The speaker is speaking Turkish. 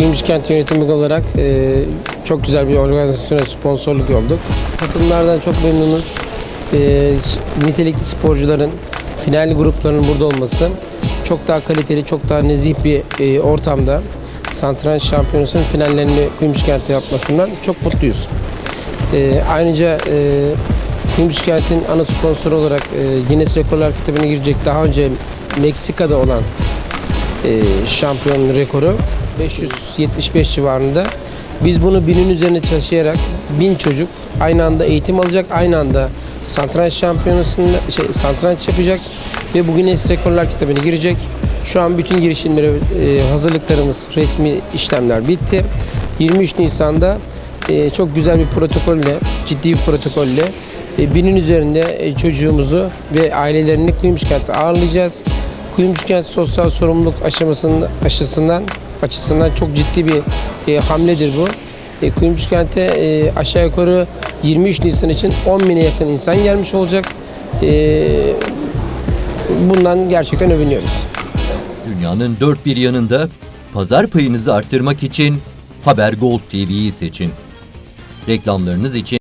Kuyumcu Kent Yönetimi olarak e, çok güzel bir organizasyona sponsorluk olduk. Katılımlardan çok memnunuz. E, nitelikli sporcuların final gruplarının burada olması çok daha kaliteli, çok daha nezih bir e, ortamda Santranç Şampiyonası'nın finallerini Kuyumcu Kent'te yapmasından çok mutluyuz. E, ayrıca e, Kuyumcu Kent'in ana sponsoru olarak e, Guinness Rekorlar kitabına girecek daha önce Meksika'da olan e, şampiyon rekoru 575 civarında. Biz bunu binin üzerine taşıyarak bin çocuk aynı anda eğitim alacak, aynı anda satranç şampiyonasında şey, satranç yapacak ve bugün Guinness Rekorlar kitabına girecek. Şu an bütün girişimleri, e, hazırlıklarımız, resmi işlemler bitti. 23 Nisan'da e, çok güzel bir protokolle, ciddi bir protokolle e, binin üzerinde çocuğumuzu ve ailelerini Kuyumcu Kent'te ağırlayacağız. Kuyumcu Kent sosyal sorumluluk aşamasının aşısından açısından çok ciddi bir e, hamledir bu. E, Kuyumcu Kent'e e, aşağı yukarı 23 Nisan için 10 bine yakın insan gelmiş olacak. E, bundan gerçekten övünüyoruz. Dünyanın dört bir yanında pazar payınızı arttırmak için Haber Gold TV'yi seçin. Reklamlarınız için